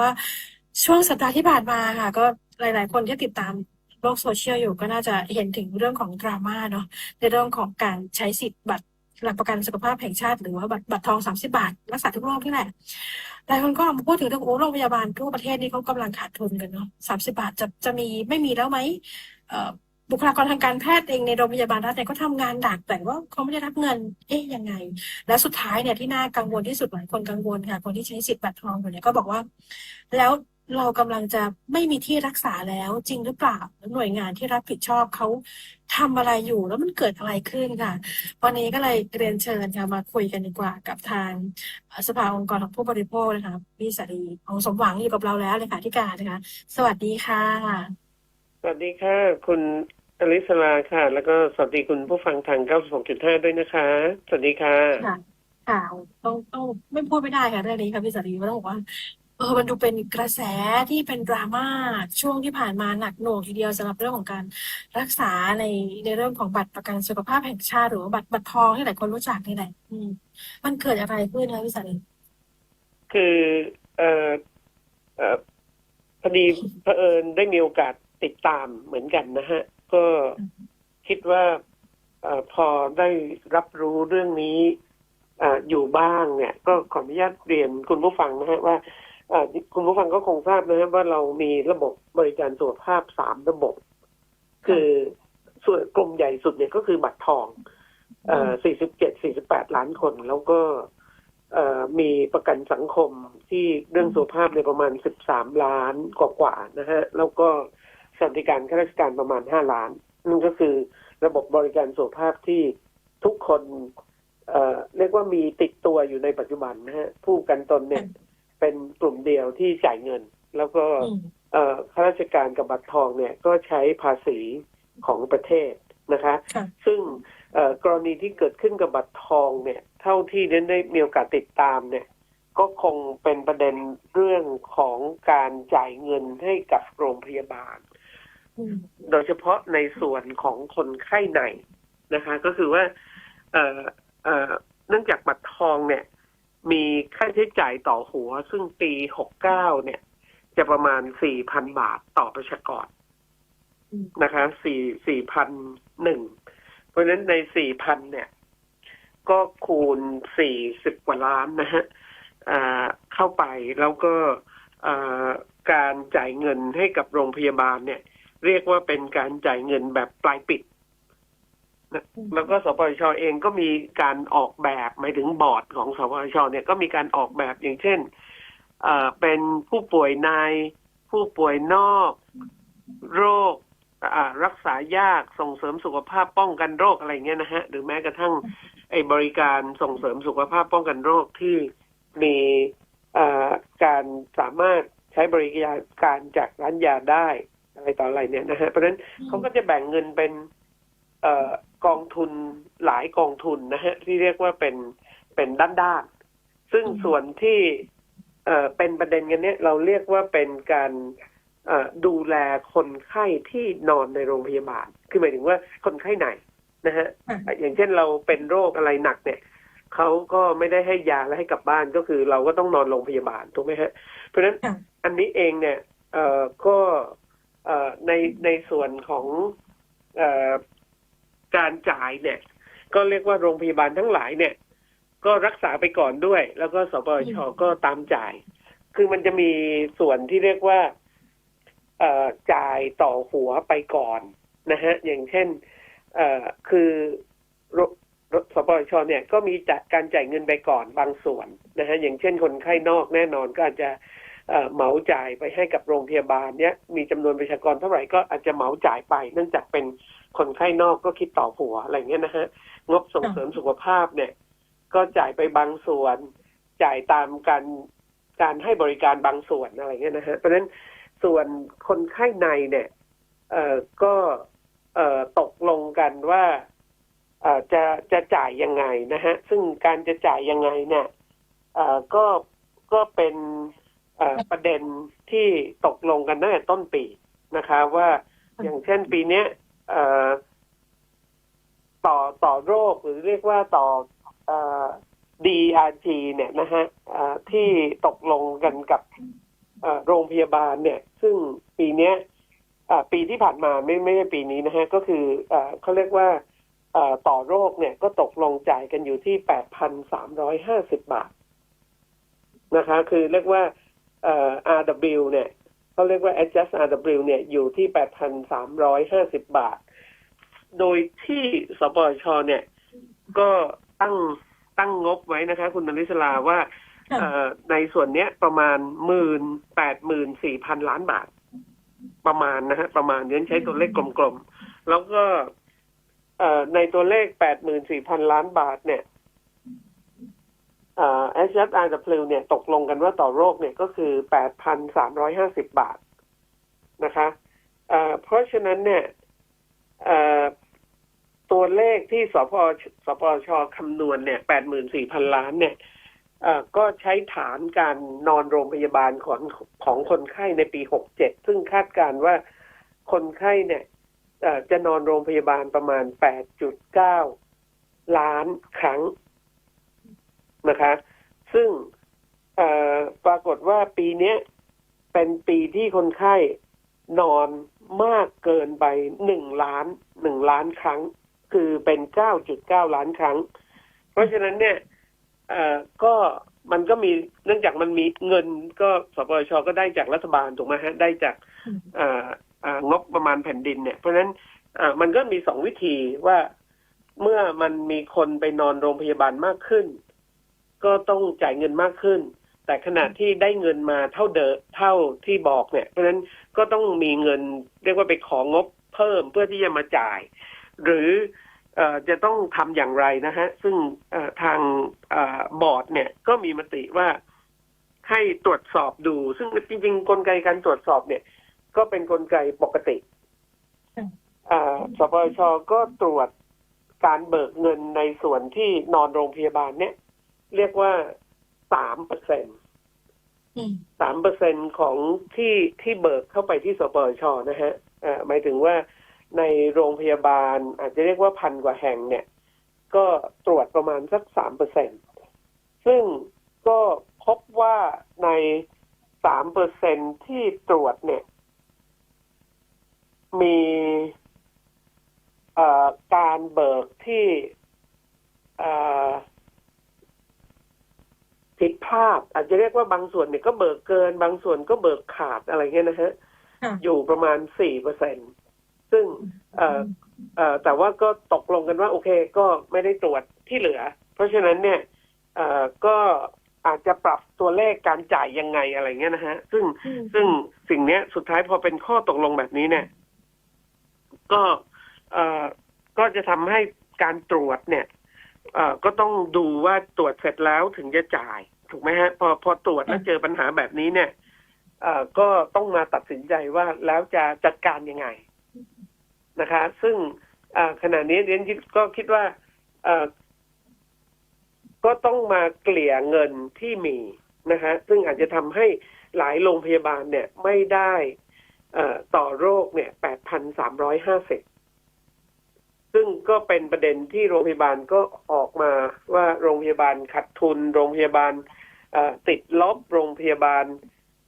ว่าช่วงสัปดาห์ที่ผ่านมาค่ะ ก็หลาย ๆ คนที่ติดตามโลกโซเชียลอยู่ก็น่าจะเห็นถึงเรื่องของดราม่าเนาะในเรื่องของการใช้สิทธิ์บัตรหลักประกันสุขภาพแห่งชาติหรือว่าบัตรบัตรทองสามสิบาท รักษาทุกโรคนี่แหละหลายคนก็มาพูดถึงเรื่องโอ้โรงพยาบาลทั่วประเทศนี่เขากำลังขาดทุนกันเนาะสามสิบาทจะจะมีไม่มีแล้วไหมเอ่อ บุคลากรทางการแพทย์เองในโรงพยาบาลรัฐเนี่ยก็ทำงานหนักแต่ว่าเขาไม่ได้รับเงิน เอ๊ยยังไง และสุดท้ายเนี่ยที่น่ากังวลที่สุดหลายคนกังวลค่ะ คนที่ใช้สิทธิ์บัตรทองอยู่เนี่ยก็บอกว่า แล้วเรากำลังจะไม่มีที่รักษาแล้วจริงหรือเปล่าแล้วหน่วยงานที่รับผิดชอบเขาทำอะไรอยู่แล้วมันเกิดอะไรขึ้นค่ะ วันนี้ก็เลยเรียนเชิญค่ะมาคุยกันดีกว่ากับทางสภาองค์กรของผู้บริโภคนะคะพี่สารีองสมหวังอยู่กับเราแล้วเลยค่ะที่การนะคะ สวัสดีค่ะ สวัสดีค่ะ คุณ อลิสลาค่ะ แล้วก็สวัสดีคุณผู้ฟังทาง 96.5 ด้วยนะคะ สวัสดีค่ะค่ะค่ะต้องต้องไม่พูดไม่ได้ค่ะเรื่องนี้ค่ะพี่สารีว่าต้องบอกว่าเออมันดูเป็นกระแสที่เป็นดราม่าช่วงที่ผ่านมาหนักหน่วงทีเดียวสำหรับเรื่องของการรักษาในในเรื่องของบัตรประกันสุขภาพแห่งชาติหรือว่าบัตรบัตรทองที่หลายคนรู้จักนี่แหละอืมมันเกิดอะไรขึ้นคะพี่สารีคือเอ่อเอ่อพอดีเผอิญได้มีโอกาสติดตามเหมือนกันนะฮะ ก็คิดว่าอพอได้รับรู้เรื่องนี้ออยู่บ้างเนี่ย ก็ขออนุญาตเรียนคุณผู้ฟังนะฮะว่าคุณผู้ฟังก็คงทราบนะฮะว่าเรามีระบบบริการสุขภาพสามระบบ คือส่วนกลุ่มใหญ่สุดเนี่ยก็คือบัตรทองเอ่อ47 48ล้านคน แล้วก็มีประกันสังคมที่เรื่องสุขภาพในประมาณ13ล้านกว่าๆนะฮะ แล้วก็ สวัสดิการข้าราชการประมาณ5ล้านนั่นก็คือระบบบริการสุขภาพที่ทุกคนเอ่อเรียกว่ามีติดตัวอยู่ในปัจจุบันนะฮะผู้กันตนเนี่ยเป็นกลุ่มเดียวที่จ่ายเงิน แล้วก็อืมเอ่อข้าราชการกับบัตรทองเนี่ยก็ใช้ภาษีของประเทศนะคะค่ะซึ่งเอ่อกรณีที่เกิดขึ้นกับบัตรทองเนี่ย เท่าที่เน้นได้มีโอกาสติดตามเนี่ย ก็คงเป็นประเด็นเรื่องของการจ่ายเงินให้กับโรงพยาบาลอืม โดยเฉพาะในส่วนของคนไข้ในนะคะ ก็คือว่าเอ่อเอ่อเนื่องจากบัตรทองเนี่ย มีค่าใช้จ่ายต่อหัว ซึ่งปีหกเก้าเนี่ย จะประมาณสี่พันบาทต่อประชากรนะคะสี่สี่พันหนึ่งเพราะฉะนั้นในสี่พันเนี่ย ก็คูณสี่สิบกว่าล้านนะฮะเข้าไปแล้วก็การจ่ายเงินให้กับโรงพยาบาลเนี่ย เรียกว่าเป็นการจ่ายเงินแบบปลายปิดนะแล้วก็สปชเองก็มีการออกแบบหมายถึงบอร์ดของสปชเนี่ยก็มีการออกแบบอย่างเช่นเอ่อเป็นผู้ป่วยในผู้ป่วยนอก โรคอ่ารักษายากส่งเสริมสุขภาพป้องกันโรคอะไรเงี้ยนะฮะ หรือแม้กระทั่งไอ้บริการส่งเสริมสุขภาพป้องกันโรคที่มีอ่าการสามารถใช้บริการจากร้านยาได้ อะไรต่ออะไรเนี่ยนะฮะเพราะฉะนั้นเขาก็จะแบ่งเงินเป็น เอ่อกองทุนหลายกองทุนนะฮะที่เรียกว่าเป็นเป็นด้านๆซึ่งอืมส่วนที่เอ่อเป็นประเด็นกันเนี้ยเราเรียกว่าเป็นการเอ่อดูแลคนไข้ที่นอนในโรงพยาบาล คือหมายถึงว่าคนไข้ไหนนะฮะค่ะอย่างเช่นเราเป็นโรคอะไรหนักเนี่ย เขาก็ไม่ได้ให้ยาแล้วให้กลับบ้านก็คือเราก็ต้องนอนโรงพยาบาลถูกไหมฮะ เพราะฉะนั้นค่ะอันนี้เองเนี่ยเอ่อก็เอ่อ ในในส่วนของเอ่อการจ่ายเนี่ย ก็เรียกว่าโรงพยาบาลทั้งหลายเนี่ย ก็รักษาไปก่อนด้วย แล้วก็สปชอืมก็ตามจ่าย คือมันจะมีส่วนที่เรียกว่าเอ่อจ่ายต่อหัวไปก่อนนะฮะ อย่างเช่นเอ่อคือรรสปชเนี่ยก็มีจัดการจ่ายเงินไปก่อนบางส่วนนะฮะอย่างเช่นคนไข้นอกแน่นอนก็อาจจะ เหมาจ่ายไปให้กับโรงพยาบาลเนี้ยมีจำนวนประชากรเท่าไหร่ก็อาจจะเหมาจ่ายไป เนื่องจากเป็นคนไข้นอกก็คิดต่อหัวอะไรเงี้ยนะฮะงบส่งเสริมสุขภาพเนี่ย ก็จ่ายไปบางส่วน จ่ายตามการการให้บริการบางส่วนอะไรเงี้ยนะฮะเพราะฉะนั้นส่วนคนไข้ในเนี่ยเอ่อก็เอ่อตกลงกันว่าเอ่อจะจะจ่ายยังไงนะฮะซึ่งการจะจ่ายยังไงเนี่ยเอ่อก็ก็เป็น ประเด็นที่ตกลงกันตั้งแต่ต้นปีนะคะ ว่าอย่างเช่นปีเนี้ยต่อต่อโรคหรือเรียกว่าต่ออ DRG เนี่ยนะฮะที่ตกลงกันกับโรงพยาบาลเนี่ย ซึ่งปีเนี้ยปีที่ผ่านมาไม่ไม่ใช่ปีนี้นะฮะ ก็คือเอ่อเขาเรียกว่าต่อโรคเนี่ยก็ตกลงจ่ายกันอยู่ที่แปดพันสามร้อยห้าสิบบาทนะคะ คือเรียกว่า RW เนี่ยเขาเรียกว่า adjust RW เนี่ยอยู่ที่แปดพันสามร้อยห้าสิบบาท โดยที่สปชเนี่ย ก็ตั้งตั้งงบไว้นะคะ คุณนริศลาว่าค่ะเอ่อในส่วนเนี้ยประมาณหมื่นแปดหมื่นสี่พันล้านบาท ประมาณนะฮะประมาณเนี้ใช้ตัวเลขกลมๆ แล้วก็เอ่อในตัวเลขแปดหมื่นสี่พันล้านบาทเนี่ย เอ่อ SSRW เนี่ยตกลงกันว่าต่อโรคเนี่ยก็คือแปดพันสามร้อยห้าสิบบาทนะคะเออเพราะฉะนั้นเนี่ยเออตัวเลขที่สพสปชคำนวณเนี่ยแปดหมื่นสี่พันล้านเนี่ยเออก็ใช้ฐานการนอนโรงพยาบาลของของคนไข้ในปี67ซึ่งคาดการว่าคนไข้เนี่ยเออจะนอนโรงพยาบาลประมาณ8.9ล้านครั้ง นะคะ ซึ่งปรากฏว่าปีนี้เป็นปีที่คนไข้นอนมากเกินไป1ล้าน1ล้านครั้ง คือเป็น9.9ล้านครั้ง เพราะฉะนั้นเนี่ยก็มันก็มีเนื่องจากมันมีเงินก็สปชก็ได้จากรัฐบาลถูกไหมฮะได้จากงบประมาณแผ่นดินเนี่ย เพราะฉะนั้นมันก็มีสองวิธีว่าเมื่อมันมีคนไปนอนโรงพยาบาลมากขึ้น ก็ต้องจ่ายเงินมากขึ้น แต่ขณะที่ได้เงินมาเท่าเดิมเท่าที่บอกเนี่ย เพราะฉะนั้นก็ต้องมีเงินเรียกว่าไปของบเพิ่มเพื่อที่จะมาจ่าย หรืออจะต้องทำอย่างไรนะฮะ ซึ่งทางอบอร์ดเนี่ยก็มีมติว่าให้ตรวจสอบดู ซึ่งจริงๆ กลไกการตรวจสอบเนี่ย ก็เป็นกลไกปกติสปชก็ตรวจการเบิกเงินในส่วนที่นอนโรงพยาบาลเนี่ย เรียกว่าสามเปอร์เซ็นอืมสามเปอร์เซ็นของที่ที่เบิกเข้าไปที่สปชนะฮะเอ่อหมายถึงว่าในโรงพยาบาลอาจจะเรียกว่าพันกว่าแห่งเนี่ย ก็ตรวจประมาณสักสามเปอร์เซ็นซึ่งก็พบว่าในสามเปอร์เซ็นที่ตรวจเนี่ย มีเอ่อการเบิกที่เอ่อ ผิดพลาดอาจจะเรียกว่าบางส่วนเนี่ยก็เบิกเกิน บางส่วนก็เบิกขาดอะไรเงี้ยนะฮะค่ะอยู่ประมาณสี่เปอร์เซ็นซึ่งเอ่อเอ่อแต่ว่าก็ตกลงกันว่า โอเคก็ไม่ได้ตรวจที่เหลือ เพราะฉะนั้นเนี่ยเอ่อก็อาจจะปรับตัวเลขการจ่ายยังไงอะไรเงี้ยนะฮะ ซึ่งอืมซึ่งสิ่งเนี้ยสุดท้ายพอเป็นข้อตกลงแบบนี้เนี่ย ก็เอ่อก็จะทำให้การตรวจเนี่ยเอ่อ ก็ต้องดูว่าตรวจเสร็จแล้วถึงจะจ่าย ถูกไหมฮะ พอพอตรวจแล้วเจอปัญหาแบบนี้เนี่ยก็ต้องมาตัดสินใจว่าแล้วจะจัดการยังไงนะคะ ซึ่งขณะนี้เรียนคิดก็คิดว่าก็ต้องมาเกลี่ยเงินที่มีนะคะ ซึ่งอาจจะทำให้หลายโรงพยาบาลเนี่ยไม่ได้ต่อโรคเนี่ย8,350 ซึ่งก็เป็นประเด็นที่โรงพยาบาลก็ออกมาว่าโรงพยาบาลขาดทุน โรงพยาบาลเอ่อติดลบโรงพยาบาล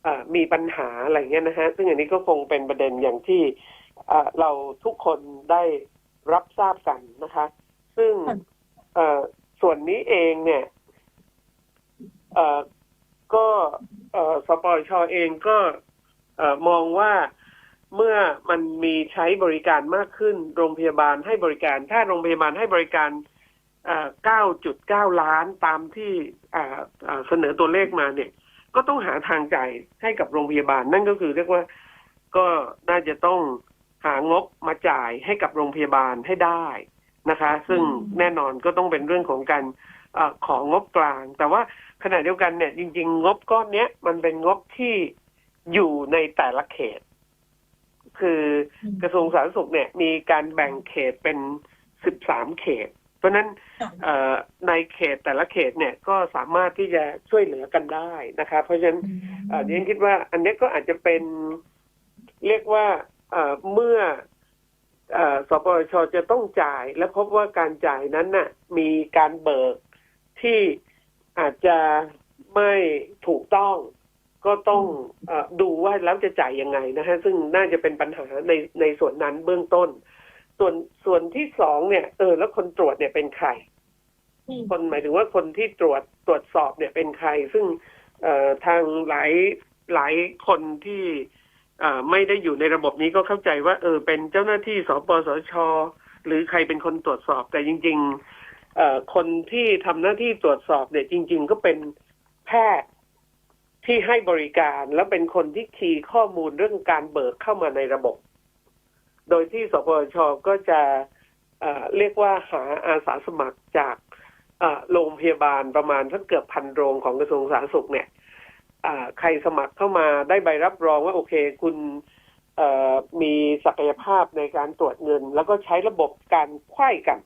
เอ่อมีปัญหาอะไรเงี้ยนะฮะซึ่งอันนี้ก็คงเป็นประเด็นอย่างที่เอ่อเราทุกคนได้รับทราบกันนะคะ ซึ่งค่ะเอ่อส่วนนี้เองเนี่ยเอ่อก็เอ่อสปชเองก็เอ่อมองว่า เมื่อมันมีใช้บริการมากขึ้น โรงพยาบาลให้บริการ ถ้าโรงพยาบาลให้บริการ 9.9 ล้านตามที่เสนอตัวเลขมาเนี่ย ก็ต้องหาทางจ่ายให้กับโรงพยาบาล นั่นก็คือเรียกว่าก็น่าจะต้องหางบมาจ่ายให้กับโรงพยาบาลให้ได้นะคะ ซึ่งแน่นอนก็ต้องเป็นเรื่องของการออของงบกลาง แต่ว่าขณะเดียวกันเนี่ยจริง ๆ งบก้อนเนี้ยมันเป็นงบที่อยู่ในแต่ละเขต คืออมกระทรวงสาธารณสุขเนี่ยมีการแบ่งเขตเป็นสิบสามเขต เพราะฉะนั้นค่ะเอ่อในเขตแต่ละเขตเนี่ยก็สามารถที่จะช่วยเหลือกันได้นะครับ เพราะฉะนั้นเอ่อดิฉันคิดว่า อันนี้ก็อาจจะเป็นเรียกว่าเอ่อเมื่อเอ่อสปชจะต้องจ่าย และพบว่าการจ่ายนั้นน่ะ มีการเบิกที่อาจจะไม่ถูกต้อง ก็ต้องเออดูว่าแล้วจะจ่ายยังไงนะฮะซึ่งน่าจะเป็นปัญหาในในส่วนนั้นเบื้องต้น ส่วนส่วนที่สองเนี่ย เออ แล้วคนตรวจเนี่ยเป็นใครอืมคนหมายถึงว่าคนที่ตรวจตรวจสอบเนี่ยเป็นใคร ซึ่งเอ่อทางหลายหลายคนที่เอ่อไม่ได้อยู่ในระบบนี้ก็เข้าใจว่า เออ เป็นเจ้าหน้าที่สปสช หรือใครเป็นคนตรวจสอบ แต่จริงๆเอ่อคนที่ทำหน้าที่ตรวจสอบเนี่ยจริง ๆ ก็เป็นแพทย์ ที่ให้บริการแล้วเป็นคนที่คีย์ข้อมูลเรื่องการเบิกเข้ามาในระบบ โดยที่สปชก็จะเรียกว่าหาอาสาสมัครจากโรงพยาบาลประมาณสักเกือบพันโรงของกระทรวงสาธารณสุขเนี่ยใครสมัครเข้ามาได้ใบรับรองว่าโอเค คุณมีศักยภาพในการตรวจเงิน แล้วก็ใช้ระบบการไข้กัน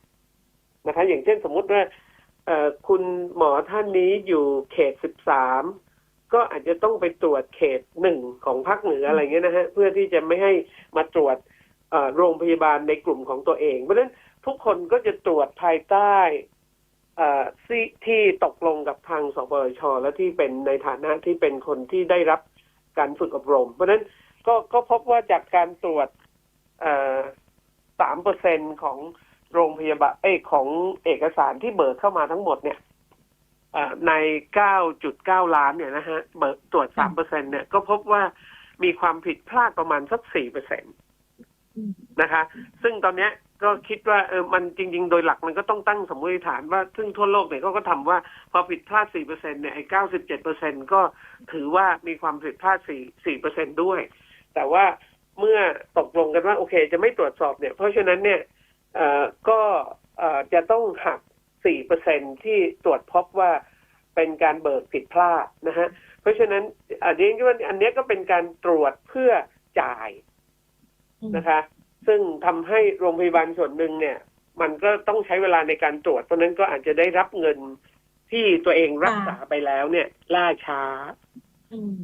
นะคะ อย่างเช่นสมมุติว่าคุณหมอท่านนี้อยู่เขตสิบสาม ก็อาจจะต้องไปตรวจเขตหนึ่งของภาคเหนืออะไรเงี้ยนะฮะเพื่อที่จะไม่ให้มาตรวจโรงพยาบาลในกลุ่มของตัวเอง เพราะฉะนั้นทุกคนก็จะตรวจภายใต้ที่ตกลงกับทางสปชและที่เป็นในฐานะที่เป็นคนที่ได้รับการฝึกอบรม เพราะฉะนั้นก็ก็พบว่าจากการตรวจสามเปอร์เซ็นของโรงพยาบาลเอของเอกสารที่เบิกเข้ามาทั้งหมดเนี่ย ในเก้าจุดเก้าล้านเนี่ยนะฮะเบิกตรวจสามเปอร์เซ็นเนี่ยก็พบว่ามีความผิดพลาดประมาณสักสี่เปอร์เซ็นตนะคะ ซึ่งตอนเนี้ยก็คิดว่าเออมันจริง ๆ โดยหลักมันก็ต้องตั้งสมมติฐานว่า ซึ่งทั่วโลกเนี่ยก็ทำว่าพอผิดพลาด 4%เนี่ยไอ้97%ก็ถือว่ามีความผิดพลาด 4 4%ด้วย แต่ว่าเมื่อตกลงกันว่า โอเค จะไม่ตรวจสอบเนี่ย เพราะฉะนั้นเนี่ยเอ่อก็เอ่อจะต้องหัก 4%ที่ตรวจพบว่าเป็นการเบิกผิดพลาดนะฮะ เพราะฉะนั้นอันนี้คิดว่าอันเนี้ยก็เป็นการตรวจเพื่อจ่ายอืมนะคะ ซึ่งทำให้โรงพยาบาลส่วนหนึ่งเนี่ย มันก็ต้องใช้เวลาในการตรวจ เพราะฉะนั้นก็อาจจะได้รับเงินที่ตัวเองรักษาไปแล้วเนี่ย ล่าช้าอืม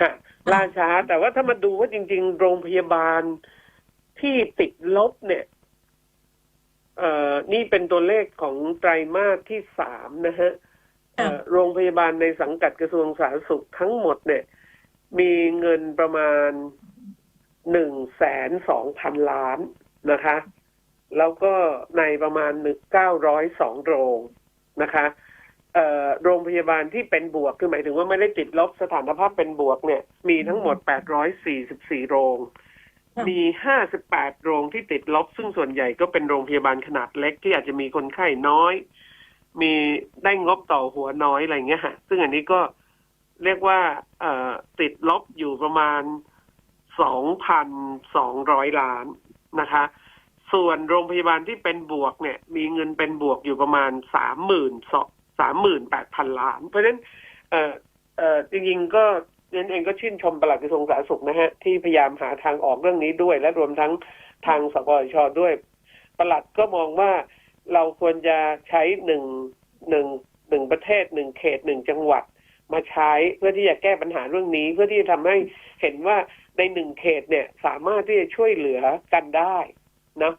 ค่ะล่าช้า แต่ว่าถ้ามาดูว่าจริง ๆ โรงพยาบาลที่ติดลบเนี่ย เอ่อนี่เป็นตัวเลขของไตรมาสที่สามนะฮะเอ่อโรงพยาบาลในสังกัดกระทรวงสาธารณสุขทั้งหมดเนี่ย มีเงินประมาณหนึ่งแสนสองพันล้านนะคะ แล้วก็ในประมาณหนึ่งเก้าร้อยสองโรงนะคะเอ่อโรงพยาบาลที่เป็นบวกคือหมายถึงว่าไม่ได้ติดลบสถานภาพเป็นบวกเนี่ย มีทั้งหมด 844 โรง มี58โรงที่ติดลบ ซึ่งส่วนใหญ่ก็เป็นโรงพยาบาลขนาดเล็กที่อาจจะมีคนไข้น้อย มีได้งบต่อหัวน้อยอะไรเงี้ยฮะซึ่งอันนี้ก็เรียกว่าเอ่อติดลบอยู่ประมาณ2,200ล้านนะคะ ส่วนโรงพยาบาลที่เป็นบวกเนี่ย มีเงินเป็นบวกอยู่ประมาณสามหมื่นสามหมื่นแปดพันล้าน เพราะฉะนั้นเอ่อเอ่อจริงๆก็ น้นเองก็ชื่นชมปลัดกระทรวงสาธารณสุขนะฮะที่พยายามหาทางออกเรื่องนี้ด้วย และรวมทั้งทางสปชด้วยปลัดก็มองว่าเราควรจะใช้หนึ่งหนึ่งหนึ่งประเทศหนึ่งเขตหนึ่งจังหวัดมาใช้เพื่อที่จะแก้ปัญหาเรื่องนี้ เพื่อที่จะทำให้เห็นว่าในหนึ่งเขตเนี่ยสามารถที่จะช่วยเหลือกันได้นะ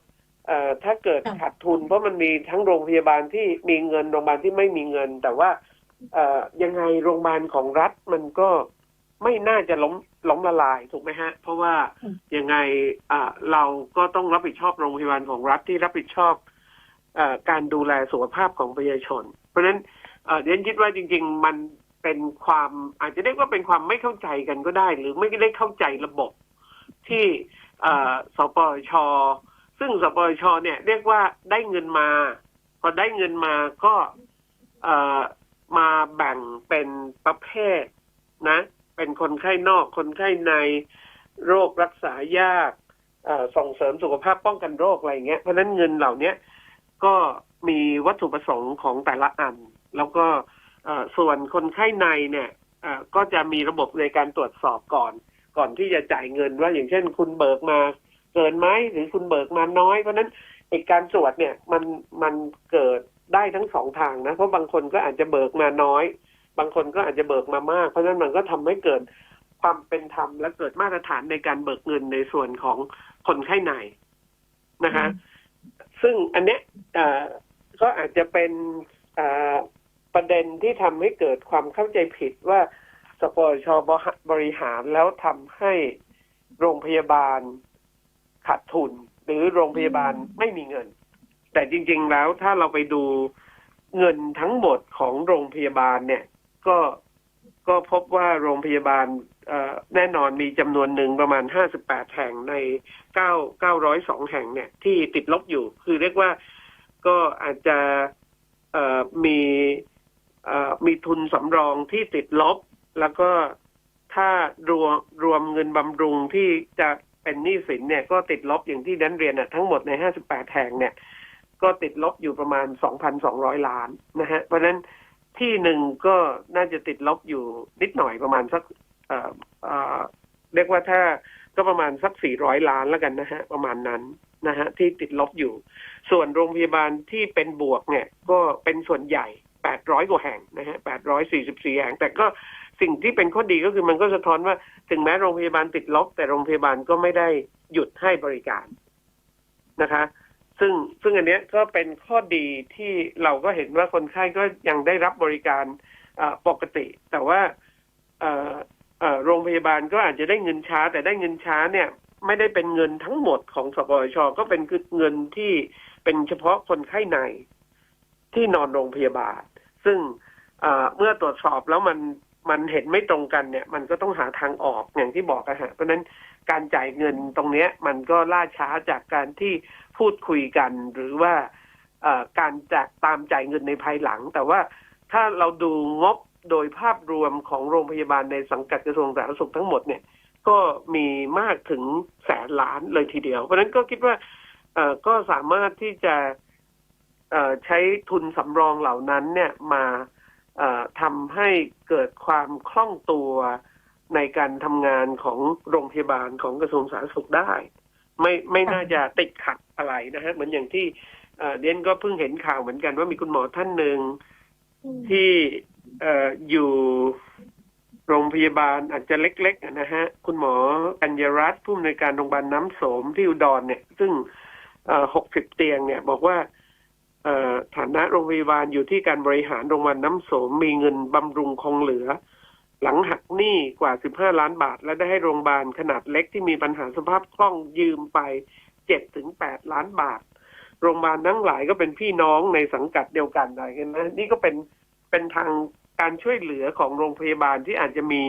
เอ่อถ้าเกิดค่ะขาดทุนเพราะมันมีทั้งโรงพยาบาลที่มีเงินโรงพยาบาลที่ไม่มีเงิน แต่ว่าเอ่อยังไงโรงพยาบาลของรัฐมันก็ ไม่น่าจะล้มล้มละลายถูกไหมฮะ เพราะว่าอืมยังไงอ่าเราก็ต้องรับผิดชอบโรงพยาบาลของรัฐที่รับผิดชอบเออการดูแลสุขภาพของประชาชน เพราะฉะนั้นเอ่อเรียนคิดว่าจริง ๆ มันเป็นความอาจจะเรียกว่าเป็นความไม่เข้าใจกันก็ได้ หรือไม่ได้เข้าใจระบบที่เอ่อสปชซึ่งสปชเนี่ยเรียกว่าได้เงินมา พอได้เงินมาก็เอ่อมาแบ่งเป็นประเภทนะ เป็นคนไข้นอก คนไข้ในโรครักษายากส่งเสริมสุขภาพป้องกันโรคอะไรเงี้ยเพราะนั้นเงินเหล่านี้ก็มีวัตถุประสงค์ของแต่ละอัน แล้วก็ส่วนคนไข้ในเนี่ยก็จะมีระบบในการตรวจสอบก่อน ก่อนที่จะจ่ายเงินว่าอย่างเช่น คุณเบิกมาเกินไหมหรือคุณเบิกมาน้อย เพราะฉะนั้นไอการตรวจเนี่ยมันมันเกิดได้ทั้งสองทางนะ เพราะบางคนก็อาจจะเบิกมาน้อย บางคนก็อาจจะเบิกมามาก เพราะฉะนั้นมันก็ทำให้เกิดความเป็นธรรมและเกิดมาตรฐานในการเบิกเงินในส่วนของคนไข้ในนะคะ ซึ่งอันเนี้ยก็อาจจะเป็นประเด็นที่ทำให้เกิดความเข้าใจผิดว่าสปอชบริหารแล้วทำให้โรงพยาบาลขาดทุน หรือโรงพยาบาลไม่มีเงิน แต่จริง ๆ แล้วถ้าเราไปดูเงินทั้งหมดของโรงพยาบาลเนี่ย ก็ก็พบว่าโรงพยาบาลแน่นอนมีจำนวนหนึ่งประมาณ 58 แห่งใน 9 902 แห่งเนี่ย ที่ติดลบอยู่ คือเรียกว่าก็อาจจะมีมีทุนสำรองที่ติดลบ แล้วก็ถ้ารวมรวมเงินบำรุงที่จะเป็นหนี้สินเนี่ย ก็ติดลบอย่างที่ดันเรียนน่ะทั้งหมดใน 58 แห่งเนี่ย ก็ติดลบอยู่ประมาณ 2,200 ล้านนะฮะเพราะนั้น ที่หนึ่งก็น่าจะติดลบอยู่นิดหน่อยประมาณสักเอ่อเอ่อเรียกว่าถ้าก็ประมาณสัก400ล้านแล้วกันนะฮะ ประมาณนั้นนะฮะที่ติดลบอยู่ ส่วนโรงพยาบาลที่เป็นบวกเนี่ย ก็เป็นส่วนใหญ่800กว่าแห่งนะฮะ844แห่ง แต่ก็สิ่งที่เป็นข้อดีก็คือมันก็สะท้อนว่าถึงแม้โรงพยาบาลติดลบ แต่โรงพยาบาลก็ไม่ได้หยุดให้บริการนะคะ ซึ่งซึ่งอันเนี้ยก็เป็นข้อดีที่เราก็เห็นว่าคนไข้ก็ยังได้รับบริการปกติ แต่ว่าโรงพยาบาลก็อาจจะได้เงินช้า แต่ได้เงินช้าเนี่ย ไม่ได้เป็นเงินทั้งหมดของสปชก็เป็นเงินที่เป็นเฉพาะคนไข้ในที่นอนโรงพยาบาล ซึ่งเมื่อตรวจสอบแล้วมัน มันเห็นไม่ตรงกันเนี่ย มันก็ต้องหาทางออกอย่างที่บอกอะฮะเพราะนั้นการจ่ายเงินตรงเนี้ย มันก็ล่าช้าจากการที่พูดคุยกัน หรือว่าการจะตามจ่ายเงินในภายหลัง แต่ว่าถ้าเราดูงบโดยภาพรวมของโรงพยาบาลในสังกัดกระทรวงสาธารณสุขทั้งหมดเนี่ย ก็มีมากถึงแสนล้านเลยทีเดียว เพราะฉะนั้นก็คิดว่าก็สามารถที่จะใช้ทุนสำรองเหล่านั้นเนี่ยมา ทำให้เกิดความคล่องตัวในการทำงานของโรงพยาบาลของกระทรวงสาธารณสุขได้ ไม่ไม่น่าจะติดขัดอะไรนะฮะเหมือนอย่างที่เอ่อเดียนก็เพิ่งเห็นข่าวเหมือนกันว่ามีคุณหมอท่านหนึ่งอืมที่เอ่ออยู่โรงพยาบาลอาจจะเล็กๆอะนะฮะ คุณหมอกัญญรัตน์ผู้อำนวยการโรงพยาบาลน้ำโสมที่อุดรเนี่ย ซึ่งหกสิบเตียงเนี่ย บอกว่าเอ่อ ฐานะโรงพยาบาลอยู่ที่การบริหารโรงพยาบาลน้ำโสมมีเงินบำรุงคงเหลือ หลังหักหนี้กว่า 15 ล้านบาท และได้ให้โรงพยาบาลขนาดเล็กที่มีปัญหาสภาพคล่องยืมไป7ถึง8ล้านบาท โรงพยาบาลทั้งหลายก็เป็นพี่น้องในสังกัดเดียวกันอะไรกันนะนี่ก็เป็นเป็นทางการช่วยเหลือของโรงพยาบาลที่อาจจะมี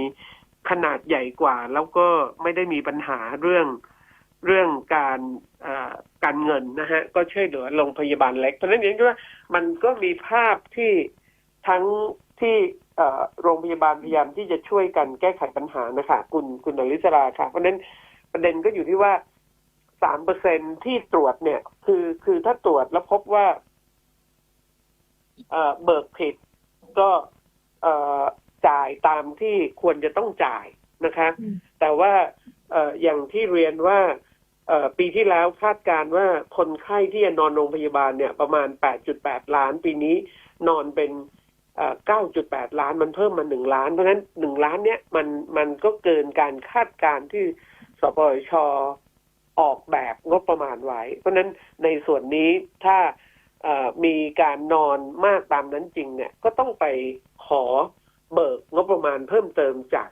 ขนาดใหญ่กว่า แล้วก็ไม่ได้มีปัญหาเรื่อง เรื่องการเอ่อการเงินนะฮะก็ช่วยเหลือโรงพยาบาลเล็กเพราะฉะนั้นเองก็ว่ามันก็มีภาพที่ทั้งที่เอ่อโรงพยาบาลพยายามที่จะช่วยกันแก้ไขปัญหานะคะคุณคุณนริศราค่ะ เพราะฉะนั้นประเด็นก็อยู่ที่ว่าสามเปอร์เซ็นที่ตรวจเนี่ย คือคือถ้าตรวจแล้วพบว่าเอ่อเบิกผิดก็เอ่อจ่ายตามที่ควรจะต้องจ่ายนะคะอืมแต่ว่าเอ่ออย่างที่เรียนว่าเอ่อ ปีที่แล้วคาดการว่าคนไข้ที่จะนอนโรงพยาบาลเนี่ยประมาณ 8.8 ล้าน ปีนี้นอนเป็น 9.8 ล้านมันเพิ่มมา 1 ล้าน เพราะฉะนั้น 1 ล้านเนี่ยมันมันก็เกินการคาดการที่สปชออกแบบงบประมาณไว้ เพราะฉะนั้นในส่วนนี้ถ้ามีการนอนมากตามนั้นจริงเนี่ยก็ต้องไปขอเบิกงบประมาณเพิ่มเติมจาก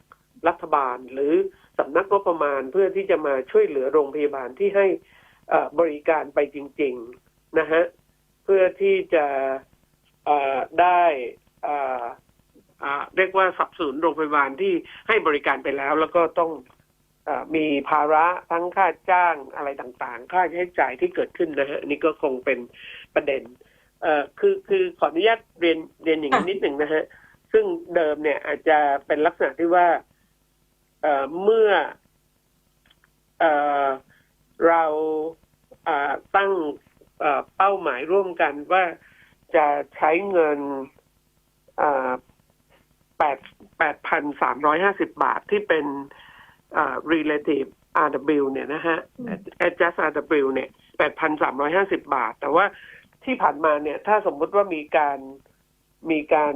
รัฐบาลหรือ สำนักงบประมาณเพื่อที่จะมาช่วยเหลือโรงพยาบาลที่ให้บริการไปจริง ๆนะฮะเพื่อที่จะได้เรียกว่าสับสนโรงพยาบาลที่ให้บริการไปแล้ว แล้วก็ต้องอมีภาระทั้งค่าจ้างอะไรต่างๆ ค่าใช้จ่ายที่เกิดขึ้นนะฮะนนี่ก็คงเป็นประเด็นเอ่อคือคือขออนุญาตเรียนเรียนอย่างนี้นิดหนึ่งนะฮะซึ่งเดิมเนี่ยอาจจะเป็นลักษณะที่ว่า เอ่อเมื่อเอ่อเราอ่าตั้งเอ่อเป้าหมายร่วมกันว่าจะใช้เงินอ่าแปดแปดพันสามร้อยห้าสิบบาทที่เป็นอ่า relative RW เนี่ยนะฮะอืม adjust RW เนี่ยแปดพันสามร้อยห้าสิบาท แต่ว่าที่ผ่านมาเนี่ย ถ้าสมมุติว่ามีการมีการ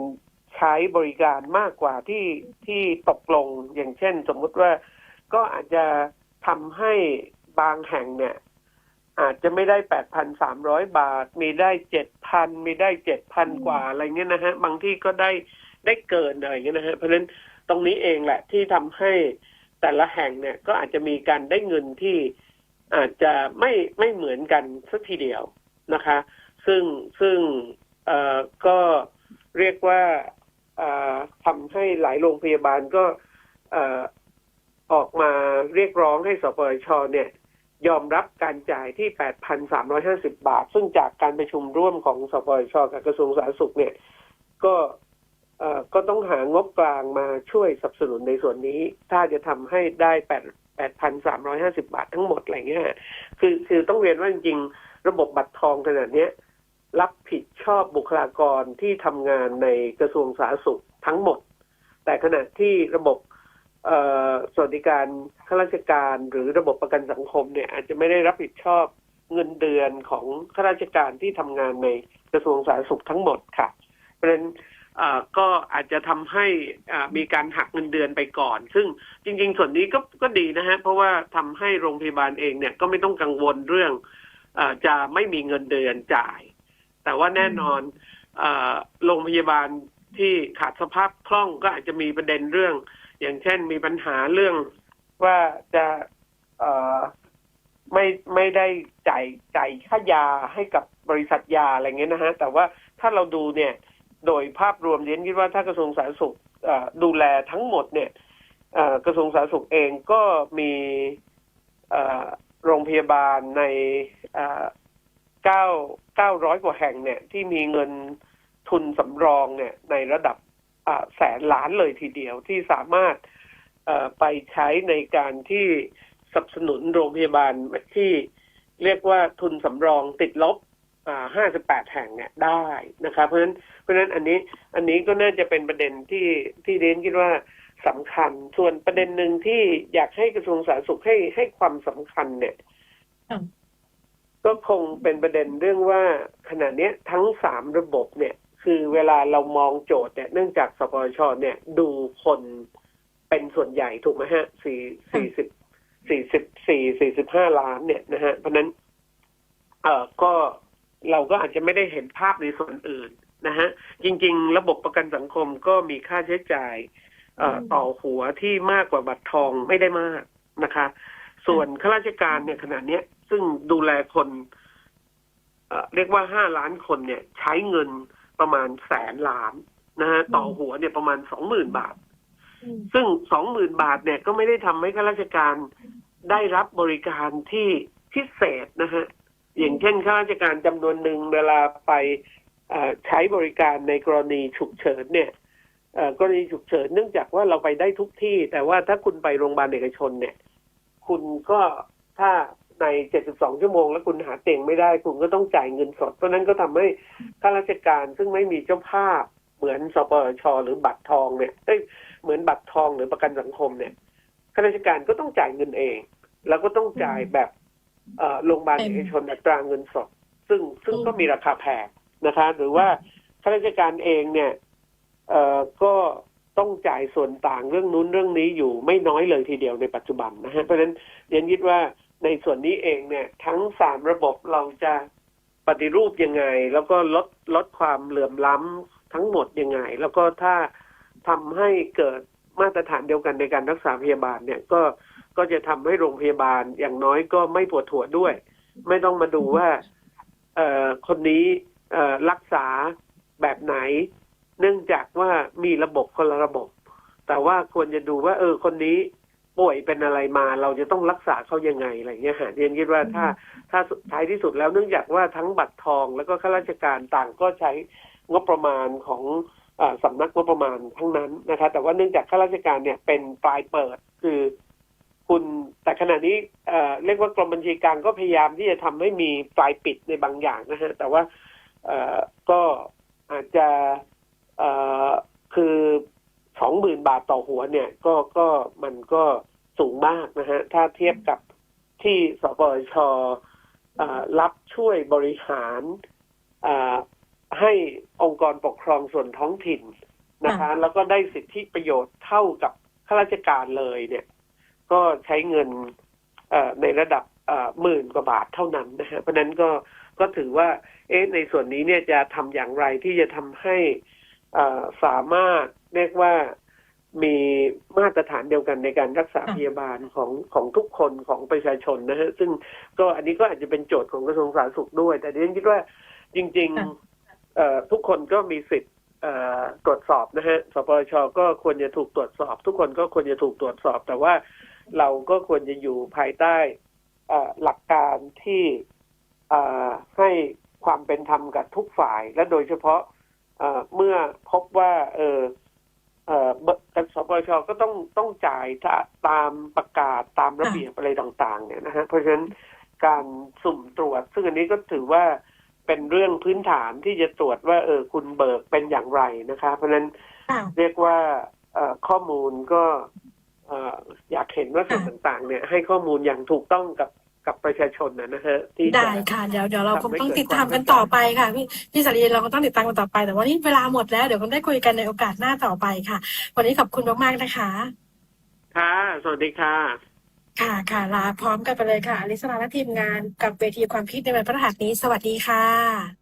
ใช้บริการมากกว่าที่ที่ตกลงอย่างเช่น สมมุติว่าก็อาจจะทำให้บางแห่งเนี่ย อาจจะไม่ได้แปดพันสามร้อยบาท มีได้เจ็ดพันมีได้เจ็ดพันกว่าอะไรเงี้ยนะฮะ บางที่ก็ได้ได้เกินอะไรเงี้ยนะฮะ เพราะฉะนั้นตรงนี้เองแหละที่ทำให้แต่ละแห่งเนี่ย ก็อาจจะมีการได้เงินที่อาจจะไม่ไม่เหมือนกันสักทีเดียวนะคะ ซึ่งซึ่งเอ่อก็เรียกว่าเอ่อ ทำให้หลายโรงพยาบาลก็อออกมาเรียกร้องให้สปชเนี่ย ยอมรับการจ่ายที่ 8,350 บาท ซึ่งจากการประชุมร่วมของสปชกับกระทรวงสาธารณสุขเนี่ย ก็ก็ต้องหางบกลางมาช่วยสนับสนุนในส่วนนี้ ถ้าจะทำให้ได้8 8,350 บาททั้งหมดอะไรเงี้ย คือคือต้องเรียนว่าจริงๆ ระบบบัตรทองขนาดเนี้ย รับผิดชอบบุคลากรที่ทำงานในกระทรวงสาธารณสุขทั้งหมด แต่ขณะที่ระบบสวัสดิการข้าราชการหรือระบบประกันสังคมเนี่ยอาจจะไม่ได้รับผิดชอบเงินเดือนของข้าราชการที่ทำงานในกระทรวงสาธารณสุขทั้งหมดค่ะ เพราะฉะนั้นก็อาจจะทำให้มีการหักเงินเดือนไปก่อน ซึ่งจริง ๆ ส่วนนี้ก็ก็ดีนะฮะเพราะว่าทำให้โรงพยาบาลเองเนี่ยก็ไม่ต้องกังวลเรื่องอาจะไม่มีเงินเดือนจ่าย แต่ว่าแน่นอนอาโรงพยาบาลที่ขาดสภาพคล่องก็อาจจะมีประเด็นเรื่อง อย่างเช่นมีปัญหาเรื่องว่าจะเอ่อไม่ไม่ได้จ่ายจ่ายค่ายาให้กับบริษัทยาอะไรเงี้ยนะฮะ แต่ว่าถ้าเราดูเนี่ย โดยภาพรวมเรียนคิดว่าถ้ากระทรวงสาธารณสุขเอ่อดูแลทั้งหมดเนี่ยเอ่อกระทรวงสาธารณสุขเองก็มีเอ่อโรงพยาบาลใน เก้าเก้าร้อยกว่าแห่งเนี่ย ที่มีเงินทุนสำรองเนี่ย ในระดับแสนล้านเลยทีเดียวที่สามารถไปใช้ในการที่สนับสนุนโรงพยาบาลที่เรียกว่าทุนสำรองติดลบห้าสิบแปดแห่งเนี่ยได้นะครับ เพราะฉะนั้นเพราะฉะนั้นอันนี้อันนี้ก็น่าจะเป็นประเด็นที่ที่เรนคิดว่าสำคัญ ส่วนประเด็นหนึ่งที่อยากให้กระทรวงสาธารณสุขให้ให้ความสำคัญเนี่ย ก็คงเป็นประเด็นเรื่องว่าขณะเนี้ยทั้งสามระบบเนี่ย คือเวลาเรามองโจทย์เนี่ยเนื่องจากสปชเนี่ยดูคนเป็นส่วนใหญ่ถูกไหมฮะสี่สี่สิบสี่สิบสี่สี่สิบห้าล้านเนี่ยนะฮะเพราะฉะนั้น เอ่อก็เราก็อาจจะไม่ได้เห็นภาพในส่วนอื่นนะฮะจริง ๆ ระบบประกันสังคมก็มีค่าใช้จ่ายเอ่ออืมต่อหัวที่มากกว่าบัตรทองไม่ได้มากนะคะ ส่วนข้าราชการเนี่ยขณะเนี้ย ซึ่งดูแลคนเอ่อเรียกว่าห้าล้านคนเนี่ย ใช้เงินประมาณแสนล้านนะฮะต่อหัวเนี่ยประมาณสองหมื่นบาทอืมซึ่งสองหมื่นบาทเนี่ยก็ไม่ได้ทำให้ข้าราชการได้รับบริการที่พิเศษนะฮะอย่างเช่นข้าราชการจำนวนหนึ่งเวลาไปเอ่อใช้บริการในกรณีฉุกเฉินเนี่ยเอ่อกรณีฉุกเฉินเนื่องจากว่าเราไปได้ทุกที่ แต่ว่าถ้าคุณไปโรงพยาบาลเอกชนเนี่ย คุณก็ถ้า ใน 72 ชั่วโมง แล้วคุณหาเตียงไม่ได้ คุณก็ต้องจ่ายเงินสด เพราะฉะนั้นก็ทำให้ข้าราชการซึ่งไม่มีเจ้าภาพเหมือนสปชหรือบัตรทองเนี่ยเอ้ยเหมือนบัตรทองหรือประกันสังคมเนี่ยข้าราชการก็ต้องจ่ายเงินเอง แล้วก็ต้องจ่ายแบบเอ่อโรงพยาบาลเต็มเอกชนอัตราเงินสด ซึ่งซึ่งอืมก็มีราคาแพงนะคะ หรือว่าข้าราชการเองเนี่ยเอ่อก็ต้องจ่ายส่วนต่างเรื่องนู้นเรื่องนี้อยู่ไม่น้อยเลยทีเดียวในปัจจุบันนะฮะเพราะฉะนั้นเรียนคิดว่า ในส่วนนี้เองเนี่ยทั้งสามระบบเราจะปฏิรูปยังไง แล้วก็ลดลดความเหลื่อมล้ำทั้งหมดยังไง แล้วก็ถ้าทำให้เกิดมาตรฐานเดียวกันในการรักษาพยาบาลเนี่ยก็ก็จะทำให้โรงพยาบาลอย่างน้อยก็ไม่ปวดหัวด้วย ไม่ต้องมาดูว่าเอ่อคนนี้เอ่อรักษาแบบไหน เนื่องจากว่ามีระบบคนละระบบ แต่ว่าควรจะดูว่า เออคนนี้ ป่วยเป็นอะไรมาเราจะต้องรักษาเขายังไงอะไรเงี้ยฮะเรียนคิดว่าถ้าถ้าสุดท้ายที่สุดแล้วเนื่องจากว่าทั้งบัตรทองแล้วก็ข้าราชการต่างก็ใช้งบประมาณของอาสำนักงบประมาณทั้งนั้นนะคะ แต่ว่าเนื่องจากข้าราชการเนี่ยเป็นปลายเปิดคือคุณแต่ขณะนี้เอ่อเรียกว่ากรมบัญชีกลางก็พยายามที่จะทำให้มีปลายปิดในบางอย่างนะฮะแต่ว่าเอ่อก็อาจจะเอ่อคือสองหมื่นบาทต่อหัวเนี่ย ก็ก็มันก็ สูงมากนะฮะ ถ้าเทียบกับที่สปชเอ่อรับช่วยบริหารเอ่อให้องค์กรปกครองส่วนท้องถิ่นนะคะ แล้วก็ได้สิทธิประโยชน์เท่ากับข้าราชการเลยเนี่ย ก็ใช้เงินเอ่อในระดับเอ่อหมื่นกว่าบาทเท่านั้นนะฮะเพราะฉะนั้นก็ก็ถือว่าเอ๊ะในส่วนนี้เนี่ยจะทำอย่างไรที่จะทำให้เอ่อสามารถเรียกว่า มีมาตรฐานเดียวกันในการรักษาค่ะพยาบาลของของทุกคนของประชาชนนะฮะซึ่งก็อันนี้ก็อาจจะเป็นโจทย์ของกระทรวงสาธารณสุขด้วย แต่ดิฉันคิดว่าจริงค่ะๆเอ่อทุกคนก็มีสิทธิ์เอ่อตรวจสอบนะฮะสปชก็ควรจะถูกตรวจสอบ ทุกคนก็ควรจะถูกตรวจสอบ แต่ว่าเราก็ควรจะอยู่ภายใต้เอ่อหลักการที่เอ่อให้ความเป็นธรรมกับทุกฝ่าย และโดยเฉพาะเอ่อเมื่อพบว่าเออ เอ่อเบอร์สปชก็ต้องต้องจ่ายถ้าตามประกาศตามระเบียบอะไรต่างๆ เนี่ยนะฮะเพราะฉะนั้นการสุ่มตรวจ ซึ่งอันนี้ก็ถือว่าเป็นเรื่องพื้นฐานที่จะตรวจว่า เออคุณเบิกเป็นอย่างไรนะคะ เพราะฉะนั้นค่ะเรียกว่าเอ่อข้อมูลก็เอ่ออยากเห็นว่าส่วนต่างๆ เนี่ย ให้ข้อมูลอย่างถูกต้องกับ กับประชาชนนะนะฮะที่จะได้ค่ะเดี๋ยวเดี๋ยวเราคงทำให้ต้องเกิดติดตามความกันมั่นใจต่อไปค่ะพี่พี่สารีเราก็ต้องติดตามกันต่อไป แต่ว่านี่เวลาหมดแล้วเดี๋ยวคงได้คุยกันในโอกาสหน้าต่อไปค่ะ วันนี้ขอบคุณมากๆนะคะ ค่ะ สวัสดีค่ะ ค่ะค่ะลาพร้อมกันไปเลยค่ะอลิสลาและทีมงานกับเวทีความคิดในวันพฤหัสนี้ สวัสดีค่ะ